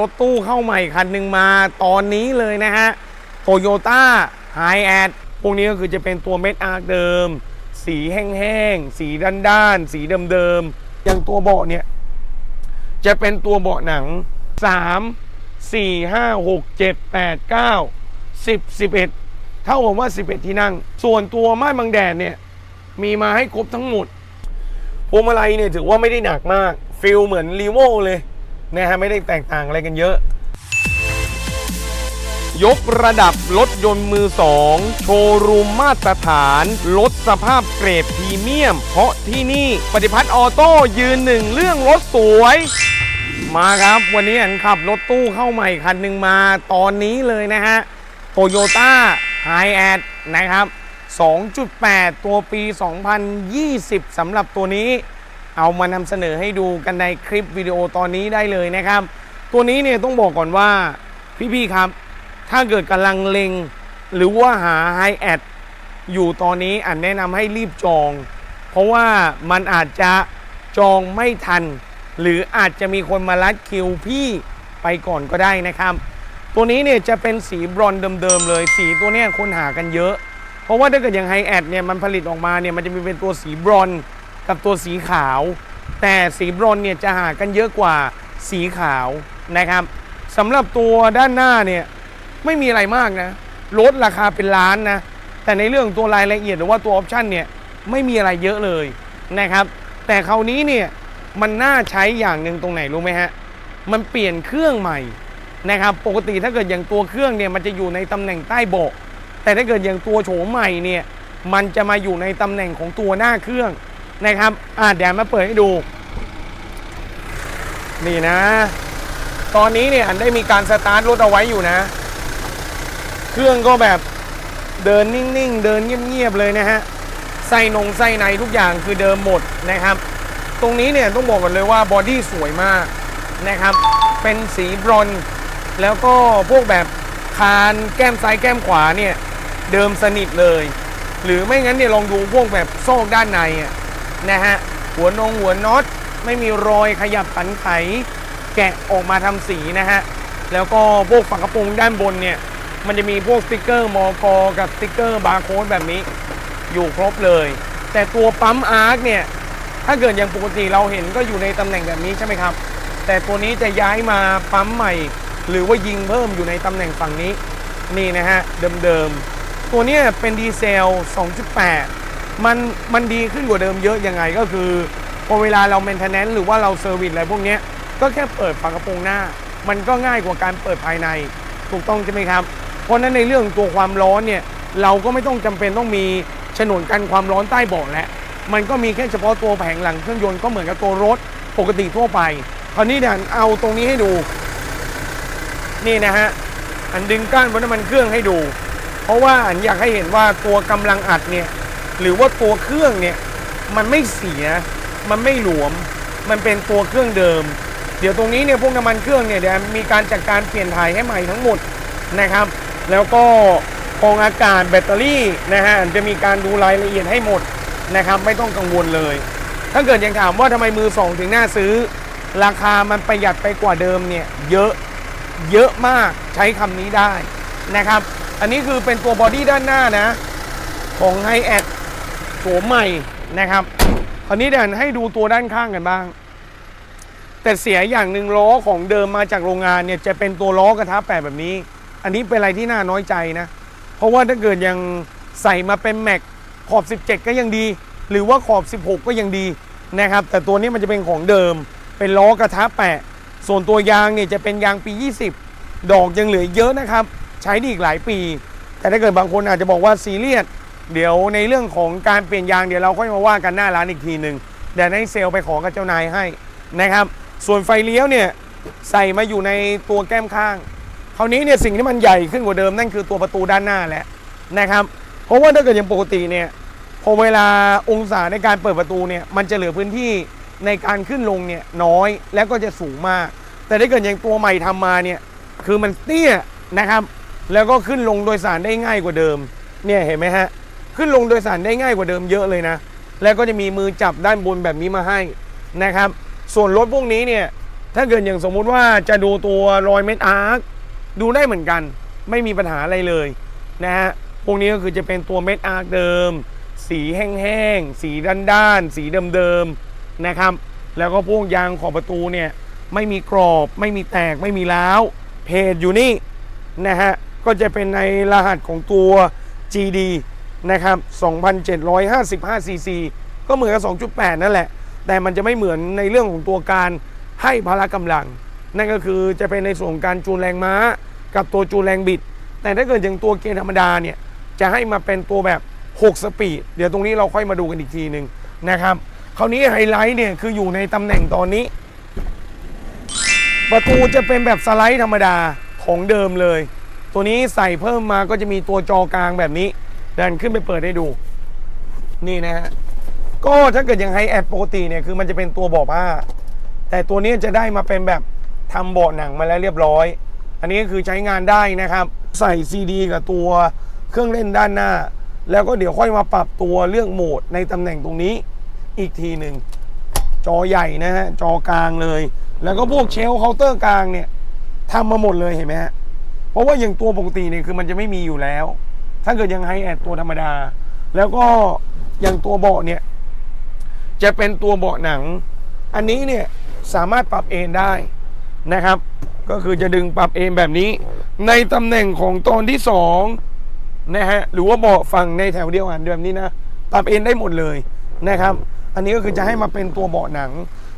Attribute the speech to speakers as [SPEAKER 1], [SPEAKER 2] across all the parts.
[SPEAKER 1] รถตู้เข้าใหม่คันหนึ่งมาตอนนี้เลยนะฮะโตโยต้าไฮแอดพวกนี้ก็คือจะเป็นตัวเม็ดอาร์เดิม สีแห้งๆ สีด้านๆ สีเดิมๆ อย่างตัวเบาะเนี่ย จะเป็นตัวเบาะหนัง 3 4 5 6 7 8 9 10 11 เท่ากับว่า 11 ที่นั่ง ส่วนตัวไม่านบังแดดเนี่ย มีมาให้ครบทั้งหมดพวงมาลัยเนี่ยถือว่าไม่ได้หนักมากฟิลเหมือนรีโวเลย นะฮะไม่ได้แตกต่างอะไรกันเยอะ ยกระดับรถยนต์มือสองโชว์รูมมาตรฐานลดสภาพเกรดพรีเมียม เพราะที่นี่ปฏิพัฒน์ออโต้ยืนหนึ่งเรื่องรถสวย มาครับ วันนี้อันขับรถตู้เข้าใหม่คันหนึ่งมาตอนนี้เลยนะฮะโตโยต้าไฮแอดนะครับ 2.8 ตัวปี 2020สำหรับตัวนี้ เอามานำเสนอให้ดูกันในคลิปวิดีโอตอนนี้ได้เลยนะครับ ตัวนี้เนี่ยต้องบอกก่อนว่าพี่ๆครับ ถ้าเกิดกำลังเล็งหรือว่าหาไฮแอดอยู่ตอนนี้อันแนะนำให้รีบจอง เพราะว่ามันอาจจะจองไม่ทัน หรืออาจจะมีคนมาลัดคิวพี่ไปก่อนก็ได้นะครับ ตัวนี้เนี่ยจะเป็นสีบรอนเดิมๆเลย สีตัวเนี้ยคนหากันเยอะ เพราะว่าถ้าเกิดอย่างไฮแอดเนี่ยมันผลิตออกมาเนี่ยมันจะมีเป็นตัวสีบรอนซ กับตัวสีขาว แต่สีบรอนเนี่ยจะหากันเยอะกว่าสีขาวนะครับสำหรับตัวด้านหน้าเนี่ยไม่มีอะไรมากนะรถราคาเป็นล้านนะแต่ในเรื่องตัวรายละเอียดหรือว่าตัวออปชันเนี่ยไม่มีอะไรเยอะเลยนะครับ แต่คราวนี้เนี่ยมันน่าใช้อย่างหนึ่งตรงไหนรู้ไหมฮะมันเปลี่ยนเครื่องใหม่นะครับปกติถ้าเกิดอย่างตัวเครื่องเนี่ยมันจะอยู่ในตำแหน่งใต้เบาะแต่ถ้าเกิดอย่างตัวโฉมใหม่เนี่ยมันจะมาอยู่ในตำแหน่งของตัวหน้าเครื่อง นะครับอ่าเดี๋ยวมาเปิดให้ดู นี่นะ ตอนนี้เนี่ยอันได้มีการสตาร์ทรถเอาไว้อยู่นะ เครื่องก็แบบเดินนิ่งๆ เดินเงียบๆเลยนะฮะไส้นงไส้ในทุกอย่างคือเดิมหมดนะครับ ตรงนี้เนี่ยต้องบอกก่อนเลยว่าบอดี้สวยมากนะครับ เป็นสีบรอนซ์แล้วก็พวกแบบคานแก้มซ้ายแก้มขวาเนี่ยเดิมสนิทเลย หรือไม่งั้นเนี่ยลองดูพวกแบบโซอกด้านในอะ นะฮะ หัวนงหัวน็อตไม่มีรอยขยับขันไข แกะออกมาทำสีนะฮะ แล้วก็พวกฝากระโปรงด้านบนเนี่ย มันจะมีพวกสติกเกอร์มอกอกับสติกเกอร์บาร์โค้ดแบบนี้ อยู่ครบเลย แต่ตัวปั๊มอาร์คเนี่ย ถ้าเกิดอย่างปกติเราเห็นก็อยู่ในตำแหน่งแบบนี้ใช่ไหมครับ แต่ตัวนี้จะย้ายมาปั๊มใหม่ หรือว่ายิงเพิ่มอยู่ในตำแหน่งฝั่งนี้ นี่นะฮะเดิมๆตัวเนี้ยเป็นดีเซล 2.8 มันมันดีขึ้นกว่าเดิมเยอะยังไงก็คือพอเวลาเราเมนเทนแนนซ์หรือว่าเราเซอร์วิสอะไรพวกนี้ก็แค่เปิดฝากระโปรงหน้า มันก็ง่ายกว่าการเปิดภายในถูกต้องใช่ไหมครับ เพราะฉะนั้นในเรื่องตัวความร้อนเนี่ยเราก็ไม่ต้องจำเป็นต้องมีฉนวนกันความร้อนใต้เบาะแล้วมันก็มีแค่เฉพาะตัวแผงหลังเครื่องยนต์ก็เหมือนกับตัวรถปกติทั่วไปคราวนี้เดี๋ยวเอาตรงนี้ให้ดู นี่นะฮะอันดึงก้านวัน้ำมันเครื่องให้ดู เพราะว่าอันอยากให้เห็นว่าตัวกำลังอัดเนี่ย หรือว่าตัวเครื่องเนี่ยมันไม่เสีย มันไม่หลวม มันเป็นตัวเครื่องเดิม เดี๋ยวตรงนี้เนี่ยพวกน้ำมันเครื่องเนี่ยเดี๋ยวมีการจัดการเปลี่ยนถ่ายให้ใหม่ทั้งหมดนะครับ แล้วก็กองอากาศแบตเตอรี่นะฮะจะมีการดูรายละเอียดให้หมดนะครับ ไม่ต้องกังวลเลย ถ้าเกิดยังถามว่าทำไมมือสองถึงน่าซื้อ ราคามันประหยัดไปกว่าเดิมเนี่ยเยอะเยอะมากใช้คำนี้ได้นะครับ อันนี้คือเป็นตัวบอดี้ด้านหน้านะ ของไฮแอด โฉมใหม่นะครับคราวนี้เดี๋ยวให้ดูตัวด้านข้างกันบ้าง แต่เสียอย่างหนึ่งล้อของเดิมมาจากโรงงานเนี่ยจะเป็นตัวล้อกระทะแปดแบบนี้ อันนี้เป็นอะไรที่น่าน้อยใจนะ เพราะว่าถ้าเกิดยังใส่มาเป็นแม็กขอบ 17 ก็ยังดี หรือว่าขอบ 16 ก็ยังดีนะครับ แต่ตัวนี้มันจะเป็นของเดิม เป็นล้อกระทะแปะ ส่วนตัวยางเนี่ยจะเป็นยางปี 20 ดอกยังเหลือเยอะนะครับ ใช้ได้อีกหลายปี แต่ถ้าเกิดบางคนอาจจะบอกว่าซีเรียส เดี๋ยวในเรื่องของการเปลี่ยนยางเดี๋ยวเราค่อยมาว่ากันหน้าร้านอีกทีหนึ่งเดี๋ยวให้เซลล์ไปขอกับเจ้านายให้นะครับ ส่วนไฟเลี้ยวเนี่ยใส่มาอยู่ในตัวแก้มข้างคราวนี้เนี่ยสิ่งที่มันใหญ่ขึ้นกว่าเดิมนั่นคือตัวประตูด้านหน้าแหละนะครับ เพราะว่าถ้าเกิดอย่างปกติเนี่ยพอเวลาองศาในการเปิดประตูเนี่ยมันจะเหลือพื้นที่ในการขึ้นลงเนี่ยน้อยแล้วก็จะสูงมาก แต่ถ้าเกิดอย่างตัวใหม่ทำมาเนี่ยคือมันเตี้ยนะครับ แล้วก็ขึ้นลงโดยสารได้ง่ายกว่าเดิมเนี่ยเห็นไหมฮะ ขึ้นลงโดยสารได้ง่ายกว่าเดิมเยอะเลยนะ แล้วก็จะมีมือจับด้านบนแบบนี้มาให้นะครับ ส่วนรถพวกนี้เนี่ย ถ้าเกิดอย่างสมมุติว่าจะดูตัวรอยเม็ดอาร์คดูได้เหมือนกัน ไม่มีปัญหาอะไรเลยนะฮะ พวกนี้ก็คือจะเป็นตัวเม็ดอาร์คเดิม สีแห้งๆ สีด้านๆ สีเดิมๆนะครับ แล้วก็พวกยางขอบประตูเนี่ยไม่มีกรอบ ไม่มีแตก ไม่มีร้าว เพจอยู่นี่นะฮะ ก็จะเป็นในรหัสของตัว GD นะครับ 2,755 cc ก็เหมือนกับ 2.8 นั่นแหละ แต่มันจะไม่เหมือนในเรื่องของตัวการให้พละกำลัง นั่นก็คือจะเป็นในส่วนของการจูนแรงม้า กับตัวจูนแรงบิด แต่ถ้าเกิดอย่างตัวเกียร์ธรรมดาเนี่ย จะให้มาเป็นตัวแบบ 6 สปีด เดี๋ยวตรงนี้เราค่อยมาดูกันอีกทีหนึ่งนะครับ คราวนี้ไฮไลท์เนี่ยคืออยู่ในตำแหน่งตอนนี้ ประตูจะเป็นแบบสไลด์ธรรมดาของเดิมเลย ตัวนี้ใส่เพิ่มมาก็จะมีตัวจอกลางแบบนี้ ดินขึ้นไปเปิดให้ดู นี่นะฮะก็ถ้าเกิดอย่างไฮแอดปกติเนี่ยคือมันจะเป็นตัวเบาะผ้า แต่ตัวนี้จะได้มาเป็นแบบทำเบาะหนังมาแล้วเรียบร้อย อันนี้ก็คือใช้งานได้นะครับ ใส่ซีดีกับตัวเครื่องเล่นด้านหน้า แล้วก็เดี๋ยวค่อยมาปรับตัวเรื่องโหมดในตำแหน่งตรงนี้อีกทีหนึ่งจอใหญ่นะฮะจอกลางเลย แล้วก็พวกเชลเคาน์เตอร์กลางเนี่ยทำมาหมดเลยเห็นไหมฮะเพราะว่าอย่างตัวปกติเนี่ยคือมันจะไม่มีอยู่แล้ว ถ้าเกิดยังไฮแอดตัวธรรมดา แล้วก็อย่างตัวเบาะเนี่ย จะเป็นตัวเบาะหนัง อันนี้เนี่ยสามารถปรับเอนได้นะครับ ก็คือจะดึงปรับเอนแบบนี้ ในตำแหน่งของตอนที่สองนะฮะหรือว่าเบาะฝั่งในแถวเดียวกันแบบนี้นะปรับเอนได้หมดเลยนะครับ อันนี้ก็คือจะให้มาเป็นตัวเบาะหนัง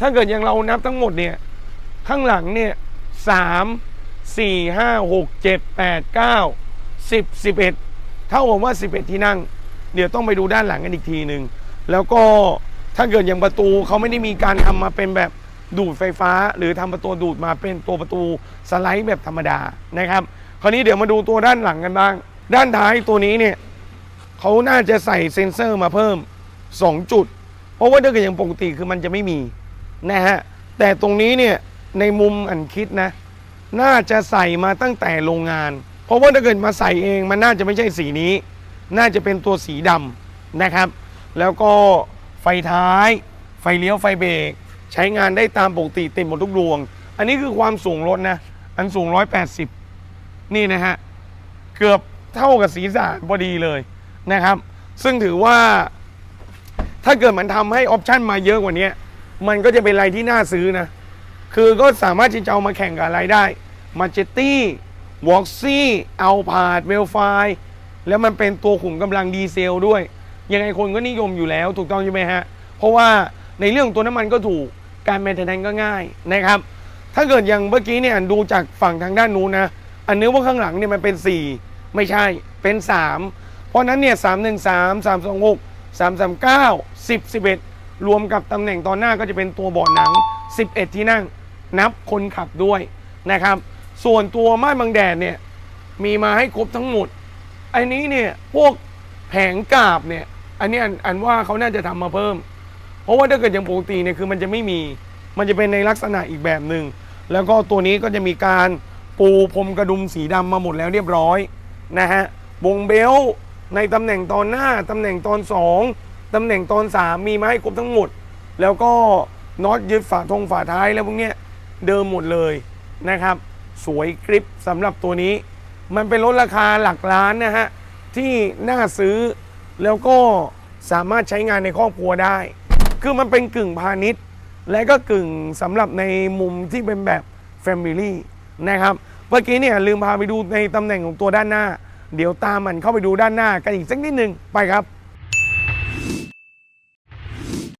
[SPEAKER 1] ถ้าเกิดอย่างเรานับทั้งหมดเนี่ยข้างหลังเนี่ยสามสี่ห้าหกเจ็ดแปดเก้าสิบสิบเอ็ด เท่ากับว่าสิบเอ็ดที่นั่ง เดี๋ยวต้องไปดูด้านหลังกันอีกทีหนึ่งแล้วก็ถ้าเกิดอย่างประตูเขาไม่ได้มีการทำมาเป็นแบบดูดไฟฟ้า หรือทำประตูดูดมาเป็นตัวประตูสไลด์แบบธรรมดานะครับ คราวนี้เดี๋ยวมาดูตัวด้านหลังกันบ้าง ด้านท้ายตัวนี้เนี่ยเขาน่าจะใส่เซ็นเซอร์มาเพิ่ม 2 จุด เพราะว่าถ้าเกิดอย่างปกติคือมันจะไม่มีนะฮะแต่ตรงนี้เนี่ยในมุมอันคิดนะ น่าจะใส่มาตั้งแต่โรงงาน เพราะว่าถ้าเกิดมาใส่เองมันน่าจะไม่ใช่สีนี้ น่าจะเป็นตัวสีดำนะครับ แล้วก็ไฟท้าย ไฟเลี้ยวไฟเบรกใช้งานได้ตามปกติเต็มหมดทุกดวง อันนี้คือความสูงรถนะ อันสูง 180 นี่นะฮะ เกือบเท่ากับศีรษะพอดีเลยนะครับ ซึ่งถือว่าถ้าเกิดมันทำให้ออปชันมาเยอะกว่านี้มันก็จะเป็นอะไรที่น่าซื้อนะ คือก็สามารถที่จะเอามาแข่งกับอะไรได้ มาเจตตี้ วอล์กซี่เอาพาดเวลไฟแล้วมันเป็นตัวขุมกำลังดีเซลด้วย ยังไงคนก็นิยมอยู่แล้วถูกต้องใช่ไหมฮะ เพราะว่าในเรื่องตัวน้ำมันก็ถูกการแมนเทนแนนก็ง่ายนะครับ ถ้าเกิดอย่างเมื่อกี้เนี่ยดูจากฝั่งทางด้านนู้นนะ อันนึกว่าข้างหลังเนี่ยมันเป็น 4 ไม่ใช่เป็น 3 เพราะนั้นเนี่ย3 1 3 3 2 6 3 3 9 10 11รวมกับตำแหน่งตอนหน้าก็จะเป็นตัวเบาะหนัง 11 ที่นั่ง นับคนขับด้วยนะครับ ส่วนตัวไม่านบังแดดเนี่ยมีมาให้ครบทั้งหมด อันนี้เนี่ยพวกแผงกาบเนี่ยอันนี้อันอันว่าเขาน่าจะทำมาเพิ่ม เพราะว่าถ้าเกิดอย่างปกติเนี่ยคือมันจะไม่มี มันจะเป็นในลักษณะอีกแบบหนึ่ง แล้วก็ตัวนี้ก็จะมีการปูพรมกระดุมสีดำมาหมดแล้วเรียบร้อยนะฮะวงเบลในตำแหน่งตอนหน้าตำแหน่งตอนสองตำแหน่งตอนสามมีมาให้ครบทั้งหมด แล้วก็น็อตยึดฝาทงฝาท้ายแล้วพวกเนี้ยเดิมหมดเลยนะครับ สวยกริปสำหรับตัวนี้ มันเป็นรถราคาหลักล้านนะฮะ ที่น่าซื้อแล้วก็สามารถใช้งานในครอบครัวได้ คือมันเป็นกึ่งพาณิชย์ และก็กึ่งสำหรับในมุมที่เป็นแบบ Family นะครับ เมื่อกี้เนี่ยลืมพาไปดูในตำแหน่งของตัวด้านหน้า เดี๋ยวตามมันเข้าไปดูด้านหน้ากันอีกสักนิดหนึ่งไปครับ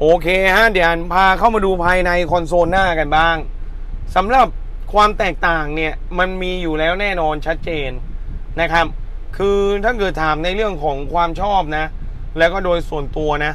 [SPEAKER 1] โอเคฮะเดี๋ยวพาเข้ามาดูภายในคอนโซลหน้ากันบ้างสำหรับ ความแตกต่างเนี่ยมันมีอยู่แล้วแน่นอนชัดเจนนะครับ คือถ้าเกิดถามในเรื่องของความชอบนะ แล้วก็โดยส่วนตัวนะ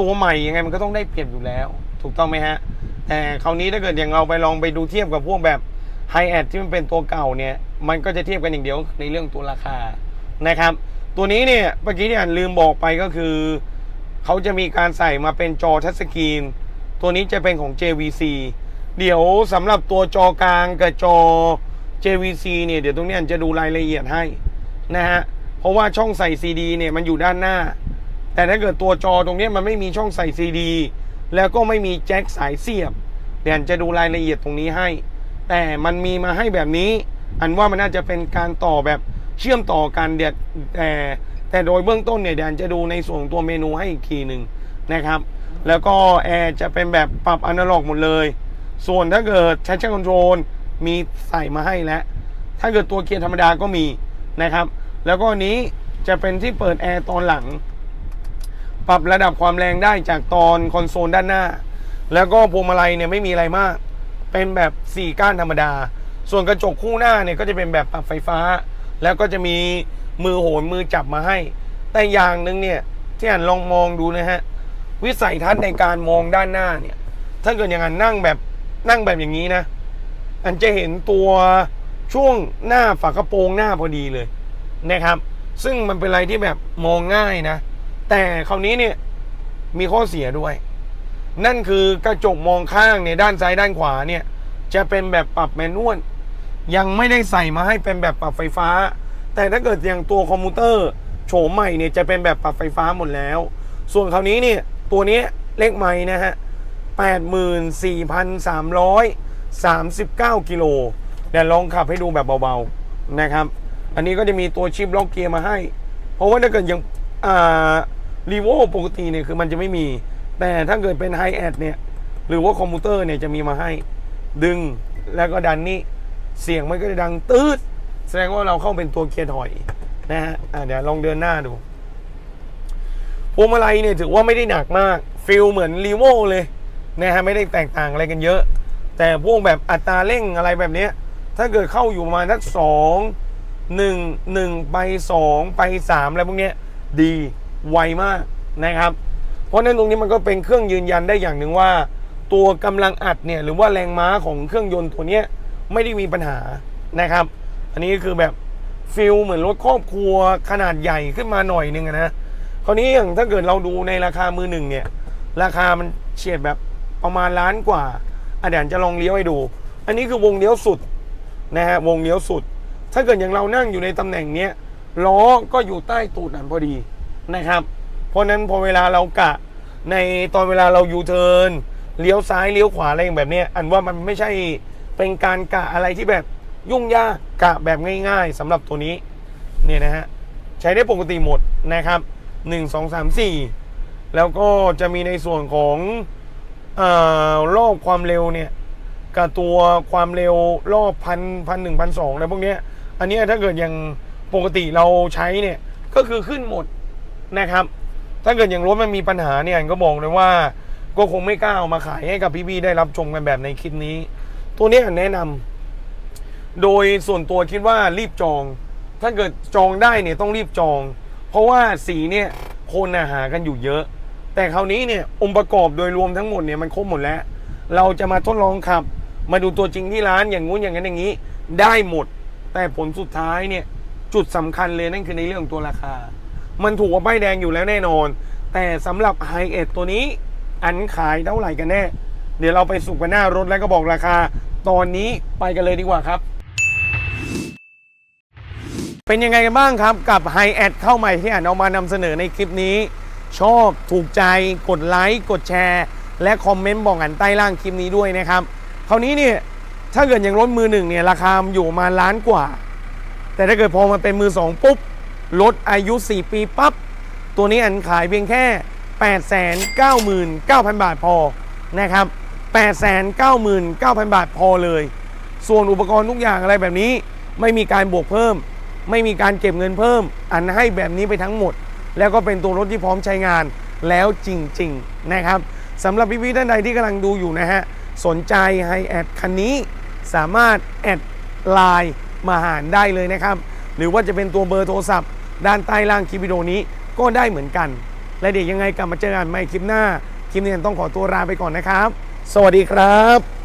[SPEAKER 1] ตัวใหม่ยังไงมันก็ต้องได้เปรียบอยู่แล้ว ถูกต้องไหมฮะ แต่คราวนี้ถ้าเกิดอย่างเราไปลองไปดูเทียบกับพวกแบบไฮแอดที่มันเป็นตัวเก่าเนี่ย มันก็จะเทียบกันอย่างเดียวในเรื่องตัวราคานะครับ ตัวนี้เนี่ยเมื่อกี้เนี่ยลืมบอกไปก็คือเขาจะมีการใส่มาเป็นจอทัชสกรีนตัวนี้จะเป็นของ JVC เดี๋ยวสำหรับตัวจอกลางกับจอ JVC เนี่ยเดี๋ยวตรงนี้จะดูรายละเอียดให้นะฮะเพราะว่าช่องใส่ CD เนี่ยมันอยู่ด้านหน้า แต่ถ้าเกิดตัวจอตรงนี้มันไม่มีช่องใส่ CD แล้วก็ไม่มีแจ็คสายเสียบเดี๋ยวอันจะดูรายละเอียดตรงนี้ให้ แต่มันมีมาให้แบบนี้ อันว่ามันน่าจะเป็นการต่อแบบเชื่อมต่อกันเดี๋ยวแต่แต่โดยเบื้องต้นเนี่ยเดี๋ยวอันจะดูในส่วนของตัวเมนูให้อีกทีหนึ่งนะครับ แล้วก็แอร์จะเป็นแบบปรับอนาล็อกหมดเลย ส่วนถ้าเกิดใช้ช่คอนโทรลมีใส่มาให้แล้ว ถ้าเกิดตัวเกียร์ธรรมดาก็มีนะครับ แล้วก็อันนี้จะเป็นที่เปิดแอร์ตอนหลัง ปรับระดับความแรงได้จากตอนคอนโซลด้านหน้า แล้วก็พวงมาลัยเนี่ยไม่มีอะไรมาก เป็นแบบ4ก้านธรรมดา ส่วนกระจกคู่หน้าเนี่ยก็จะเป็นแบบปรับไฟฟ้า แล้วก็จะมีมือโหนมือจับมาให้ แต่อย่างหนึ่งเนี่ยที่อ่านลองมองดูนะฮะ วิสัยทัศน์ในการมองด้านหน้าเนี่ย ถ้าเกิดอย่างนั้นนั่งแบบ นั่งแบบอย่างนี้นะ อันจะเห็นตัวช่วงหน้าฝากระโปรงหน้าพอดีเลยนะครับ ซึ่งมันเป็นอะไรที่แบบมองง่ายนะ แต่คราวนี้เนี่ยมีข้อเสียด้วย นั่นคือกระจกมองข้างเนี่ยด้านซ้ายด้านขวาเนี่ย จะเป็นแบบปรับแมนนวลยังไม่ได้ใส่มาให้เป็นแบบปรับไฟฟ้า แต่ถ้าเกิดอย่างตัวคอมพิวเตอร์โฉมใหม่เนี่ยจะเป็นแบบปรับไฟฟ้าหมดแล้ว ส่วนคราวนี้เนี่ยตัวนี้เลขไม้นะฮะ 84,339 กิโลเดี๋ยวลองขับให้ดูแบบเบาๆนะครับ อันนี้ก็จะมีตัวชิปล็อกเกียร์มาให้ เพราะว่าถ้าเกิดอยังอ่ารีโวปกติเนี่ยคือมันจะไม่มี แต่ถ้าเกิดเป็นไฮแอดเนี่ย หรือว่าคอมพิวเตอร์เนี่ยจะมีมาให้ ดึงแล้วก็ดันนี่เสียงมันก็จะดังตืดแสดงว่าเราเข้าเป็นตัวเกียร์ถอยนะฮะะเดี๋ยวลองเดินหน้าดูพวงมาลัยเนี่ยถือว่าไม่ได้หนักมากฟิลเหมือนรีโวเลย นะฮะไม่ได้แตกต่างอะไรกันเยอะ แต่พวกแบบอัตราเร่งอะไรแบบนี้ถ้าเกิดเข้าอยู่ประมาณสักสองหนึ่งหนึ่งไปสองไปสามอะไรพวกนี้ดีไวมากนะครับ เพราะนั้นตรงนี้มันก็เป็นเครื่องยืนยันได้อย่างหนึ่งว่า ตัวกำลังอัดเนี่ยหรือว่าแรงม้าของเครื่องยนต์ตัวนี้ไม่ได้มีปัญหานะครับ อันนี้ก็คือแบบฟิลเหมือนรถครอบครัวขนาดใหญ่ขึ้นมาหน่อยนึงอะนะคราวนี้อย่างถ้าเกิดเราดูในราคามือหนึ่งเนี่ย ราคามันเฉียดแบบ ประมาณล้านกว่าอะเดี๋ยวจะลองเลี้ยวให้ดู อันนี้คือวงเลี้ยวสุดนะฮะวงเลี้ยวสุด ถ้าเกิดอย่างเรานั่งอยู่ในตำแหน่งเนี้ยล้อก็อยู่ใต้ตูดอันพอดีนะครับ เพราะนั้นพอเวลาเรากะในตอนเวลาเรายูเทิร์นเลี้ยวซ้ายเลี้ยวขวาอะไรอย่างแบบนี้อันว่ามันไม่ใช่เป็นการกะอะไรที่แบบยุ่งยากกะแบบง่าย ๆสำหรับตัวนี้เนี่ยนะฮะใช้ได้ปกติหมดนะครับ 1 2 3 4 แล้วก็จะมีในส่วนของ รอบความเร็วเนี่ยกับตัวความเร็วรอบพันพันหนึ่งพันสองอะไรพวกเนี้ยอันนี้ถ้าเกิดอยังปกติเราใช้เนี่ยก็คือขึ้นหมดนะครับ ถ้าเกิดอย่างรถมันมีปัญหาเนี่ยก็บอกเลยว่าก็คงไม่กล้าเอามาขายให้กับพี่ๆได้รับชมกันแบบในคลิปนี้ ตัวนี้แนะนำโดยส่วนตัวคิดว่ารีบจอง ถ้าเกิดจองได้เนี่ยต้องรีบจอง เพราะว่าสีเนี่ยคนหากันอยู่เยอะ แต่คราวนี้เนี่ยองค์ประกอบโดยรวมทั้งหมดเนี่ยมันครบหมดแล้ว เราจะมาทดลองขับ มาดูตัวจริงที่ร้านอย่างงู้นอย่างนั้นอย่างนี้ ได้หมด แต่ผลสุดท้ายเนี่ยจุดสำคัญเลยนั่นคือในเรื่องของตัวราคา มันถูกกว่าป้ายแดงอยู่แล้วแน่นอน แต่สำหรับไฮเอ d ตัวนี้ อันขายเท่าไหร่กันแน่ เดี๋ยวเราไปสุกกันหน้ารถแล้วก็บอกราคา ตอนนี้ไปกันเลยดีกว่าครับ เป็นยังไงกันบ้างครับกับไฮแอดเข้าใหม่ที่อ่านเอามานำเสนอในคลิปนี้ ชอบถูกใจกดไลค์กดแชร์ และคอมเมนต์บอกอันใต้ล่างคลิปนี้ด้วยนะครับคราวนี้เนี่ยถ้าเกิดอย่างรถมือหนึ่งเนี่ยราคาอยู่มาล้านกว่า แต่ถ้าเกิดพอมาเป็นมือสองปุ๊บลดอายุ 4 ปีปั๊บตัวนี้อันขายเพียงแค่ 899,000 บาทพอนะครับ 899,000 บาทพอเลย ส่วนอุปกรณ์ทุกอย่างอะไรแบบนี้ ไม่มีการบวกเพิ่ม ไม่มีการเก็บเงินเพิ่ม อันให้แบบนี้ไปทั้งหมด แล้วก็เป็นตัวรถที่พร้อมใช้งานแล้วจริง ๆ นะครับสำหรับพี่ๆท่านใดที่กำลังดูอยู่นะฮะ สนใจไฮแอดคันนี้ สามารถแอดไลน์มาหารได้เลยนะครับ หรือว่าจะเป็นตัวเบอร์โทรศัพท์ ด้านใต้ล่างคลิปวิดีโอนี้ก็ได้เหมือนกัน และเดี๋ยวยังไงกลับมาเจอกันใหม่คลิปหน้า คลิปนี้ต้องขอตัวลาไปก่อนนะครับ สวัสดีครับ